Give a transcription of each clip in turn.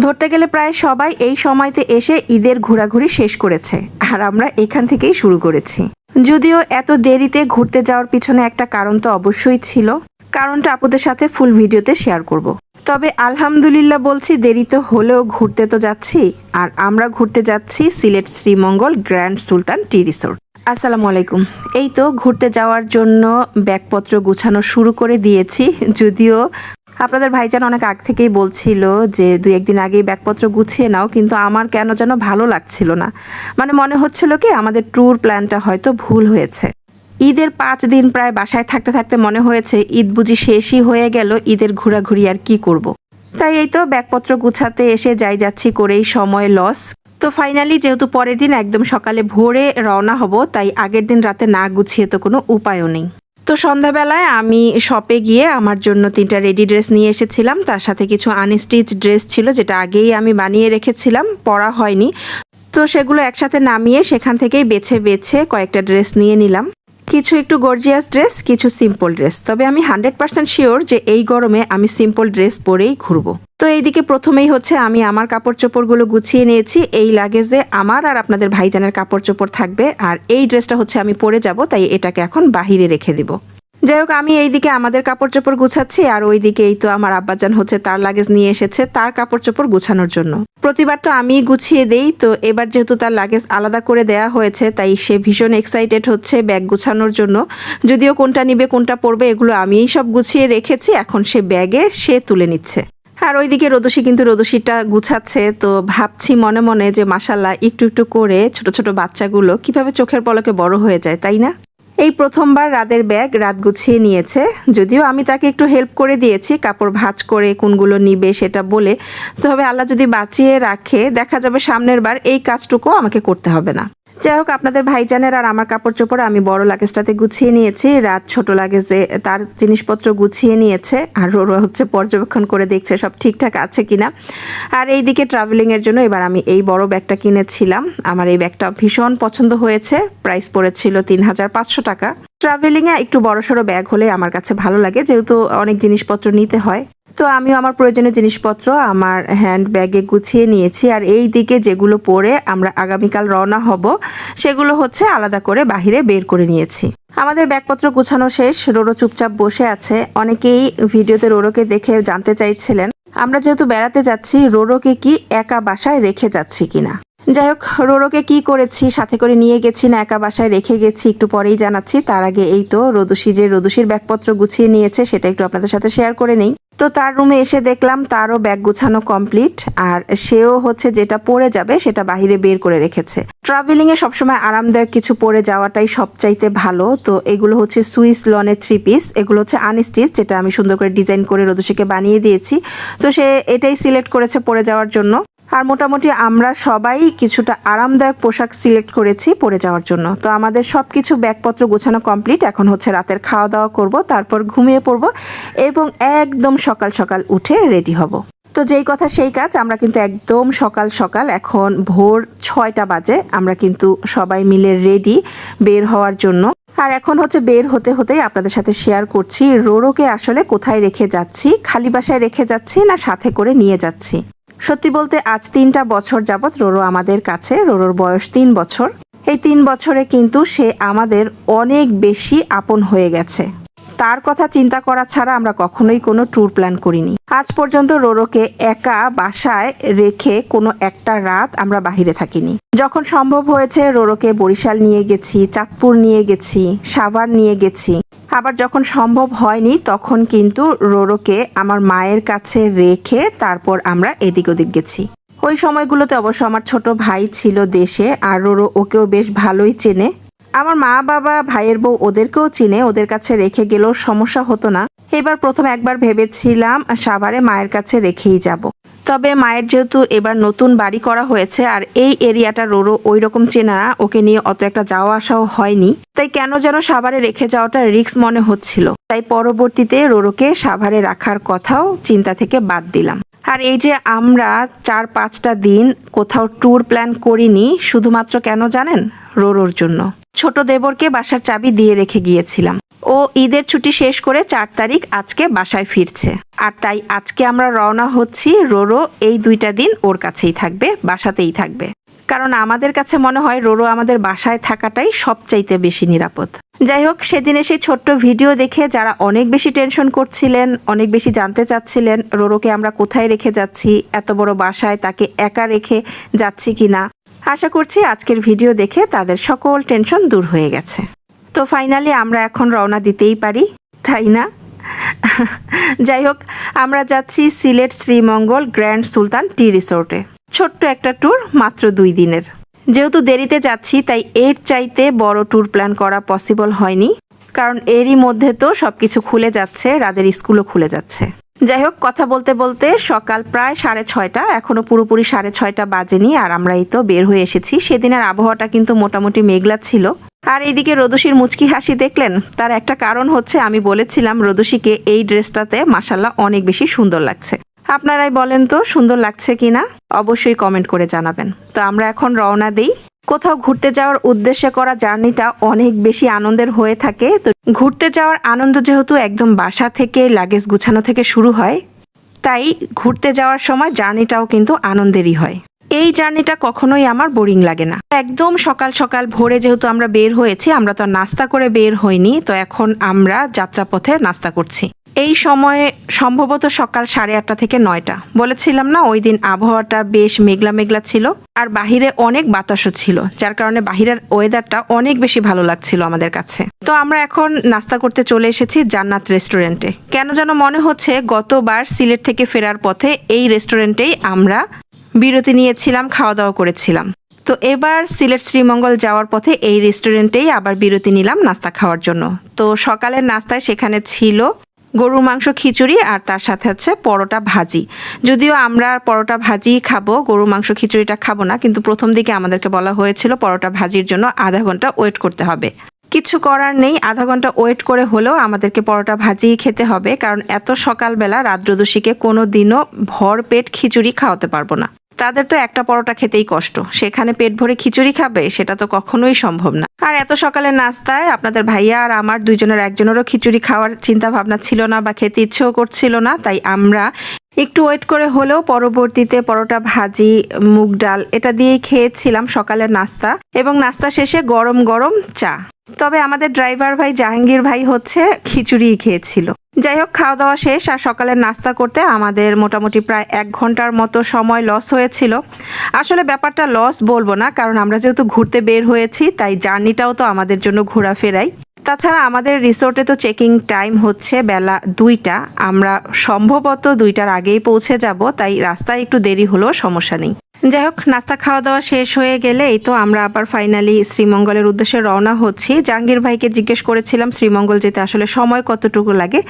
ধরতে গেলে প্রায় সবাই এই সময়তে এসে ঈদের ঘোরাঘুরি শেষ করেছে, আর আমরা এখান থেকেই শুরু করেছি। যদিও এত দেরিতে ঘুরতে যাওয়ার পিছনে একটা কারণ তো অবশ্যই ছিল, কারণটা আপুদের সাথে ফুল ভিডিওতে শেয়ার করব। তবে আলহামদুলিল্লাহ বলছি দেরিতে হলেও ঘুরতে তো যাচ্ছি, আর আমরা ঘুরতে যাচ্ছি Sylhet Sreemangal grand Sultan tea resort. আসসালামু আলাইকুম। এই তো ঘুরতে যাওয়ার জন্য ব্যাগপত্র গুছানো শুরু করে দিয়েছি, যদিও আপনাদের ভাইজান অনেক আগ থেকেই বলছিল যে দুই একদিন আগেই ব্যাগপত্র গুছিয়ে নাও, কিন্তু আমার কেন যেন ভালো লাগছিল না। মানে মনে হচ্ছিল কি, আমাদের ট্যুর প্ল্যানটা হয়তো ভুল হয়েছে। ঈদের পাঁচ দিন প্রায় বাসায় থাকতে থাকতে মনে হয়েছে, ঈদ বুঝি শেষই হয়ে গেল, ঈদের ঘোরাঘুরি আর কি করব। তাই এই তো ব্যাগপত্র গুছাতে এসে যাই যাচ্ছি করেই সময় লস তো ফাইনালি যেহেতু পরের দিন একদম সকালে ভোরে রওনা হব, তাই আগের দিন রাতে না গুছিয়ে তো কোনো উপায়ও নেই। তো সন্ধ্যাবেলায় আমি শপে গিয়ে আমার জন্য তিনটা রেডি ড্রেস নিয়ে এসেছিলাম। তার সাথে কিছু আনস্টিচ ড্রেস ছিল, যেটা আগেই আমি বানিয়ে রেখেছিলাম, পরা হয়নি। তো সেগুলো একসাথে নামিয়ে সেখান থেকেই বেছে বেছে কয়েকটা ড্রেস নিয়ে নিলাম। কিছু একটু গর্জিয়াস ড্রেস কিছু সিম্পল ড্রেস তবে আমি হান্ড্রেড পার্সেন্ট শিওর যে এই গরমে আমি সিম্পল ড্রেস পরেই ঘুরবো। তো এইদিকে প্রথমেই হচ্ছে আমি আমার কাপড় চোপড়গুলো গুছিয়ে নিয়েছি, এই লাগেজে আমার আর আপনাদের ভাইজানের কাপড় চোপড় থাকবে। আর এই ড্রেসটা হচ্ছে আমি পরে যাব, তাই এটাকে এখন বাহিরে রেখে দিব। যাই হোক, আমি এইদিকে আমাদের কাপড় চোপড় গুছাচ্ছি আর ওইদিকে এই তো আমার আব্বাজান হচ্ছে তার লাগেজ নিয়ে এসেছে তার কাপড় চোপড় গুছানোর জন্য। প্রতিবার তো আমি গুছিয়ে দেই, তো এবার যেহেতু তার লাগেজ আলাদা করে দেয়া হয়েছে, তাই সে ভীষণ এক্সাইটেড হচ্ছে ব্যাগ গুছানোর জন্য। যদিও কোনটা নিবে, কোনটা পরবে, এগুলো আমিই সব গুছিয়ে রেখেছি, এখন সে ব্যাগে সে তুলে নিচ্ছে। আর ওইদিকে রোদসী কিন্তু রোদসীটা গুছাচ্ছে, তো ভাবছি মনে মনে যে মাসাল্লাহ একটু একটু করে ছোট ছোট বাচ্চাগুলো কীভাবে চোখের পলকে বড় হয়ে যায়, তাই না? এই প্রথমবার রাতের ব্যাগ রাত গুছিয়ে নিয়েছে। যদিও আমি তাকে একটু হেল্প করে দিয়েছি, কাপড় ভাঁজ করে কোনগুলো নিবে সেটা বলে। তবে আল্লাহ যদি বাঁচিয়ে রাখে, দেখা যাবে সামনের বার এই কাজটুকু আমাকে করতে হবে না। যাই হোক, আপনাদের ভাইজানের আর আমার কাপড় চোপড় আমি বড় লাগেজটাতে গুছিয়ে নিয়েছি। রাত ছোট লাগেজে তার জিনিসপত্র গুছিয়ে নিয়েছে আর ওরা হচ্ছে পর্যবেক্ষণ করে দেখছে সব ঠিকঠাক আছে কিনা। আর এইদিকে ট্রাভেলিংয়ের জন্য এবার আমি এই বড় ব্যাগটা কিনেছিলাম। আমার এই ব্যাগটা ভীষণ পছন্দ হয়েছে। প্রাইস পড়েছিল তিন হাজার পাঁচশো টাকা। ট্রাভেলিংয়ে একটু বড় সড়ো ব্যাগ হলে আমার কাছে ভালো লাগে, যেহেতু অনেক জিনিসপত্র নিতে হয়। তো আমিও আমার প্রয়োজনীয় জিনিসপত্র আমার হ্যান্ড ব্যাগে গুছিয়ে নিয়েছি। আর এই দিকে যেগুলো পরে আমরা আগামীকাল রওনা হব, সেগুলো হচ্ছে আলাদা করে বাহিরে বের করে নিয়েছি। আমাদের ব্যাগপত্র গুছানো শেষ, রোরো চুপচাপ বসে আছে। অনেকেই ভিডিওতে রোরোকে দেখে জানতে চাইছিলেন, আমরা যেহেতু বেড়াতে যাচ্ছি, রোরোকে কি একা বাসায় রেখে যাচ্ছি কিনা? যাই হোক, রোরোকে কি করেছি, সাথে করে নিয়ে গেছি না একা বাসায় রেখে গেছি, একটু পরেই জানাচ্ছি। তার আগে এই তো, রোদুসি যে রোদুসির ব্যাগপত্র গুছিয়ে নিয়েছে, সেটা একটু আপনাদের সাথে শেয়ার করে নেই। তো তার রুমে এসে দেখলাম, তারও ব্যাগ গুছানো কমপ্লিট আর সেও হচ্ছে যেটা পরে যাবে, সেটা বাহিরে বের করে রেখেছে। ট্রাভেলিং এ সবসময় আরামদায়ক কিছু পরে যাওয়াটাই সবচাইতে ভালো। তো এগুলো হচ্ছে সুইস লনের থ্রি পিস এগুলো হচ্ছে আনস্টিচ যেটা আমি সুন্দর করে ডিজাইন করে রোদুসিকে বানিয়ে দিয়েছি। তো সে এটাই সিলেক্ট করেছে পরে যাওয়ার জন্য। আর মোটামুটি আমরা সবাই কিছুটা আরামদায়ক পোশাক সিলেক্ট করেছি পরে যাওয়ার জন্য। তো আমাদের সব কিছু ব্যাগপত্র গোছানো কমপ্লিট। এখন হচ্ছে রাতের খাওয়া দাওয়া করব, তারপর ঘুমিয়ে পড়ব এবং একদম সকাল সকাল উঠে রেডি হব। তো যেই কথা সেই কাজ, আমরা কিন্তু একদম সকাল সকাল এখন ভোর ছয়টা বাজে আমরা কিন্তু সবাই মিলে রেডি বের হওয়ার জন্য। আর এখন হচ্ছে বের হতে হতেই আপনাদের সাথে শেয়ার করছি রোরোকে আসলে কোথায় রেখে যাচ্ছি, খালি বাসায় রেখে যাচ্ছি না সাথে করে নিয়ে যাচ্ছি? সত্যি বলতে, আজ তিনটা বছর যাবৎ রোরো আমাদের কাছে, রোরোর বয়স তিন বছর। এই তিন বছরে কিন্তু সে আমাদের অনেক বেশি আপন হয়ে গেছে। তার কথা চিন্তা করা ছাড়া আমরা কখনোই কোনো ট্যুর প্ল্যান করিনি। আজ পর্যন্ত রোরোকে একা বাসায় রেখে কোনো একটা রাত আমরা বাহিরে থাকিনি। যখন সম্ভব হয়েছে, রোরোকে বরিশাল নিয়ে গেছি, চাঁদপুর নিয়ে গেছি, সাভার নিয়ে গেছি। আবার যখন সম্ভব হয়নি, তখন কিন্তু রোরোকে আমার মায়ের কাছে রেখে তারপর আমরা এদিক ওদিক গেছি। ওই সময়গুলোতে অবশ্য আমার ছোট ভাই ছিল দেশে, আর রোরো ওকেও বেশ ভালোই চেনে। আমার মা বাবা, ভাইয়ের বউ ওদেরকেও চিনে, ওদের কাছে রেখে গেলেও সমস্যা হতো না। এবার প্রথম একবার ভেবেছিলাম, সাভারে মায়ের কাছে রেখেই যাব। তবে মায়ের যেহেতু এবার নতুন বাড়ি করা হয়েছে আর এই এরিয়াটা রোরো ওই রকম চেনা না, ওকে নিয়ে অত একটা যাওয়া আসাও হয়নি। তাই কেন যেন সাভারে রেখে যাওয়াটা রিস্ক মনে হচ্ছিল। তাই পরবর্তীতে রোরোকে সাভারে রাখার কথাও চিন্তা থেকে বাদ দিলাম। আর এই যে আমরা চার পাঁচটা দিন কোথাও ট্যুর প্ল্যান করিনি, শুধুমাত্র কেন জানেন? রোরোর জন্য। ছোট দেবরকে বাসার চাবি দিয়ে রেখে গিয়েছিলাম। ও ঈদের ছুটি শেষ করে চার তারিখ আজকে বাসায় ফিরছে। আর তাই আজকে আমরা রওনা হচ্ছি রোরো, এই দুইটা দিন ওর কাছেই থাকবে, বাসাতেই থাকবে। কারণ আমাদের কাছে মনে হয় রোরো আমাদের বাসায় থাকাটাই সবচাইতে বেশি নিরাপদ। যাই হোক, সেদিন সেই ছোট্ট ভিডিও দেখে যারা অনেক বেশি টেনশন করছিলেন, অনেক বেশি জানতে চাচ্ছিলেন রোরোকে আমরা কোথায় রেখে যাচ্ছি, এত বড় বাসায় তাকে একা রেখে যাচ্ছি কিনা, আশা করছি আজকের ভিডিও দেখে তাদের সকল টেনশন দূর হয়ে গেছে। তো ফাইনালি আমরা এখন রওনা দিতেই পারি, তাই না? যাই হোক, আমরা যাচ্ছি সিলেট শ্রীমঙ্গল গ্র্যান্ড সুলতান টি রিসোর্টে। ছোট্ট একটা ট্যুর মাত্র দুই দিনের। যেহেতু দেরিতে যাচ্ছি, তাই এর চাইতে বড় ট্যুর প্ল্যান করা পসিবল হয়নি। কারণ এরই মধ্যে তো সব কিছু খুলে যাচ্ছে, রাদের স্কুলও খুলে যাচ্ছে। যাই হোক, কথা বলতে বলতে সকাল প্রায় সাড়ে ছয়টা, এখনও পুরোপুরি সাড়ে ছয়টা বাজেনি, আর আমরা এই তো বের হয়ে এসেছি। সেদিনের আবহাওয়াটা কিন্তু মোটামুটি মেঘলা ছিল। আর এইদিকে রদুষির মুচকি হাসি দেখলেন। তার একটা কারণ হচ্ছে, আমি বলেছিলাম রদুষিকে এই ড্রেসটাতে মাসাল্লাহ অনেক বেশি সুন্দর লাগছে। আপনারাই বলেন তো, সুন্দর লাগছে কিনা? অবশ্যই কমেন্ট করে জানাবেন। তো আমরা এখন রওনা দিই। কোথাও ঘুরতে যাওয়ার উদ্দেশ্যে করা জার্নিটা অনেক বেশি আনন্দের হয়ে থাকে। তো ঘুরতে যাওয়ার আনন্দ যেহেতু একদম বাসা থেকে, লাগেজ গুছানো থেকে শুরু হয়, তাই ঘুরতে যাওয়ার সময় জার্নিটাও কিন্তু আনন্দেরই হয়। এই জার্নিটা কখনোই আমার বোরিং লাগে না। একদম সকাল সকাল ভোরে যেহেতু আমরা বের হয়েছি, আমরা তো নাস্তা করে বের হইনি, তো এখন আমরা যাত্রাপথে নাস্তা করছি। এই সময়ে সম্ভবত সকাল সাড়ে আটটা থেকে নয়টা। বলেছিলাম না, ওই দিন আবহাওয়াটা বেশ মেঘলা মেঘলা ছিল আর বাহিরে অনেক বাতাসও ছিল, যার কারণে বাহিরের ওয়েদারটা অনেক বেশি ভালো লাগছিল আমাদের কাছে। তো আমরা এখন নাস্তা করতে চলে এসেছি জান্নাত রেস্টুরেন্টে। কেন যেন মনে হচ্ছে গতবার সিলেট থেকে ফেরার পথে এই রেস্টুরেন্টেই আমরা বিরতি নিয়েছিলাম খাওয়া দাওয়া করেছিলাম। তো এবার সিলেট শ্রীমঙ্গল যাওয়ার পথে এই রেস্টুরেন্টেই আবার বিরতি নিলাম নাস্তা খাওয়ার জন্য। তো সকালের নাস্তায় সেখানে ছিল গরুর মাংস খিচুড়ি আর তার সাথে হচ্ছে পরোটা ভাজি। যদিও আমরা পরোটা ভাজি খাব, গরুর মাংস খিচুড়িটা খাব না, কিন্তু প্রথম দিকে আমাদেরকে বলা হয়েছিল পরোটা ভাজির জন্য আধা ঘণ্টা ওয়েট করতে হবে। কিছু করার নেই, আধা ঘণ্টা ওয়েট করে হলেও আমাদেরকে পরোটা ভাজিই খেতে হবে, কারণ এত সকালবেলা রাদ্রদোষীকে কোনো দিনও ভর পেট খিচুড়ি খাওয়াতে পারব না। তাদের তো একটা পরোটা খেতেই কষ্ট। সেখানে পেট ভরে খিচুড়ি খাবে, সেটা তো কখনোই সম্ভব না। আর এত সকালে নাস্তায় আপনাদের ভাইয়া আর আমার দুজনের একজনেরও খিচুড়ি খাওয়ার চিন্তা ভাবনা ছিল না বা খেতে ইচ্ছেও করছিল না, তাই আমরা একটু ওয়েট করে হলেও পরবর্তীতে পরোটা ভাজি, মুগ ডাল এটা দিয়েই খেয়েছিলাম সকালের নাস্তা এবং নাস্তা শেষে গরম গরম চা। তবে আমাদের ড্রাইভার ভাই, জাহাঙ্গীর ভাই হচ্ছে খিচুড়িই খেয়েছিল। যাই হোক খাওয়া দাওয়া শেষ আর সকালের নাস্তা করতে আমাদের মোটামুটি প্রায় এক ঘণ্টার মতো সময় লস হয়েছিল। আসলে ব্যাপারটা লস বলব না, কারণ আমরা যেহেতু ঘুরতে বের হয়েছি, তাই জার্নিটাও তো আমাদের জন্য ঘোরাফেরাই। তাছাড়া আমাদের রিসোর্টে তো চেকিং টাইম হচ্ছে বেলা দুইটা। আমরা সম্ভবত দুইটার আগেই পৌঁছে যাব, তাই রাস্তায় একটু দেরি হলেও সমস্যা নেই। যাই হোক নাস্তা খাওয়া দাওয়া শেষ হয়ে গেলে এই তো আমরা আবার ফাইনালি শ্রীমঙ্গলের উদ্দেশ্যে রওনা হচ্ছি। জাহাঙ্গীর ভাইকে জিজ্ঞেস করেছিলাম, শ্রীমঙ্গল যেতে আসলে সময় কতটুকু লাগে?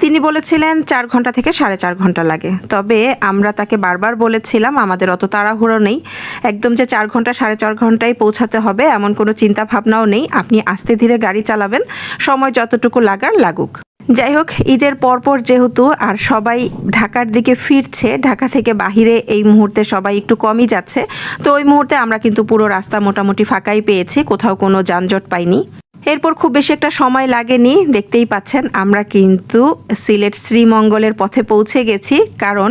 তিনি বলেছিলেন, চার ঘণ্টা থেকে সাড়ে চার ঘণ্টা লাগে। তবে আমরা তাকে বারবার বলেছিলাম, আমাদের অত তাড়াহুড়ো নেই। একদম যে চার ঘণ্টা, সাড়ে চার ঘন্টায় পৌঁছাতে হবে, এমন কোনো চিন্তা ভাবনাও নেই। আপনি আস্তে ধীরে গাড়ি চালাবেন। সময় যতটুকু লাগার, লাগুক। যাই হোক ঈদের পরপর যেহেতু আর সবাই ঢাকার দিকে ফিরছে, ঢাকা থেকে বাহিরে এই মুহূর্তে সবাই একটু কমই যাচ্ছে, তো ওই মুহূর্তে আমরা কিন্তু পুরো রাস্তা মোটামুটি ফাঁকাই পেয়েছি, কোথাও কোনো যানজট পাইনি। এরপর খুব বেশি একটা সময় লাগেনি, দেখতেই পাচ্ছেন আমরা কিন্তু সিলেট শ্রীমঙ্গলের পথে পৌঁছে গেছি, কারণ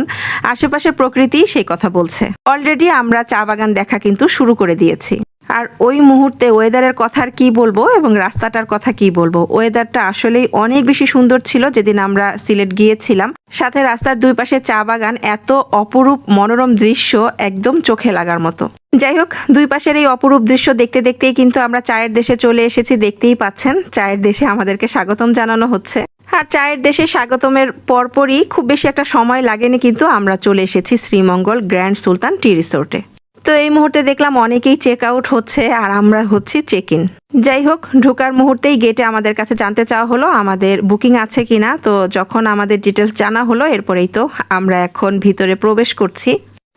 আশেপাশের প্রকৃতি সেই কথা বলছে। অলরেডি আমরা চা বাগান দেখা কিন্তু শুরু করে দিয়েছি। আর ওই মুহূর্তে ওয়েদারের কথা আর কি বলব এবং রাস্তাটার কথা কি বলব? ওয়েদারটা আসলেই অনেক বেশি সুন্দর ছিল যেদিন আমরা সিলেট গিয়েছিলাম। সাথে রাস্তার দুই পাশে চা বাগান, এত অপরূপ মনোরম দৃশ্য একদম চোখে লাগার মতো। যাই হোক, দুই পাশের এই অপরূপ দৃশ্য দেখতে দেখতেই কিন্তু আমরা চায়ের দেশে চলে এসেছি, দেখতেই পাচ্ছেন। চায়ের দেশে আমাদেরকে স্বাগতম জানানো হচ্ছে। আর চায়ের দেশে স্বাগতমের পরপরই খুব বেশি একটা সময় লাগেনি কিন্তু আমরা চলে এসেছি শ্রীমঙ্গল গ্র্যান্ড সুলতান টি রিসোর্টে। তো এই মুহূর্তে দেখলাম অনেকেই চেক আউট হচ্ছে আর আমরা হচ্ছি চেক ইন যাই হোক, ঢোকার মুহূর্তেই গেটে আমাদের কাছে জানতে চাওয়া হলো আমাদের বুকিং আছে কিনা। তো যখন আমাদের ডিটেলস জানা হলো, এরপরেই তো আমরা এখন ভিতরে প্রবেশ করছি।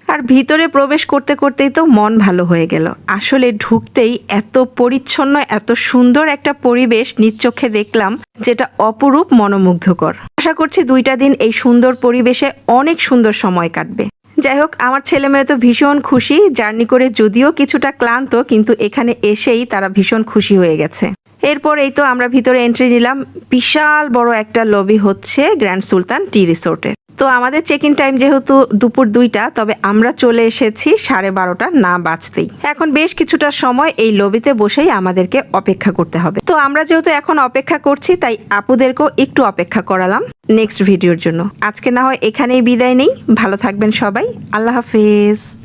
আর ভিতরে প্রবেশ করতে করতেই তো মন ভালো হয়ে গেল। আসলে ঢুকতেই এত পরিচ্ছন্ন, এত সুন্দর একটা পরিবেশ নিজ দেখলাম, যেটা অপরূপ মনোমুগ্ধকর। আশা করছি দুইটা দিন এই সুন্দর পরিবেশে অনেক সুন্দর সময় কাটবে। যাই হোক আমার ছেলে মেয়ে তো ভীষণ খুশি। জার্নি করে যদিও কিছুটা ক্লান্ত, কিন্তু এখানে এসেই তারা ভীষণ খুশি হয়ে গেছে। এরপর এই তো আমরা ভিতরে এন্ট্রি নিলাম। বিশাল বড় একটা লবি হচ্ছে গ্র্যান্ড সুলতান টি রিসোর্টের তো আমাদের চেক ইন টাইম যেহেতু দুপুর দুইটা, তবে আমরা চলে এসেছি সাড়ে বারোটা, না বাঁচতেই এখন বেশ কিছুটা সময় এই লবিতে বসেই আমাদেরকে অপেক্ষা করতে হবে। তো আমরা যেহেতু এখন অপেক্ষা করছি, তাই আপুদেরকেও একটু অপেক্ষা করালাম নেক্সট ভিডিওর জন্য। আজকে না হয় এখানেই বিদায় নেই। ভালো থাকবেন সবাই। আল্লাহ হাফেজ।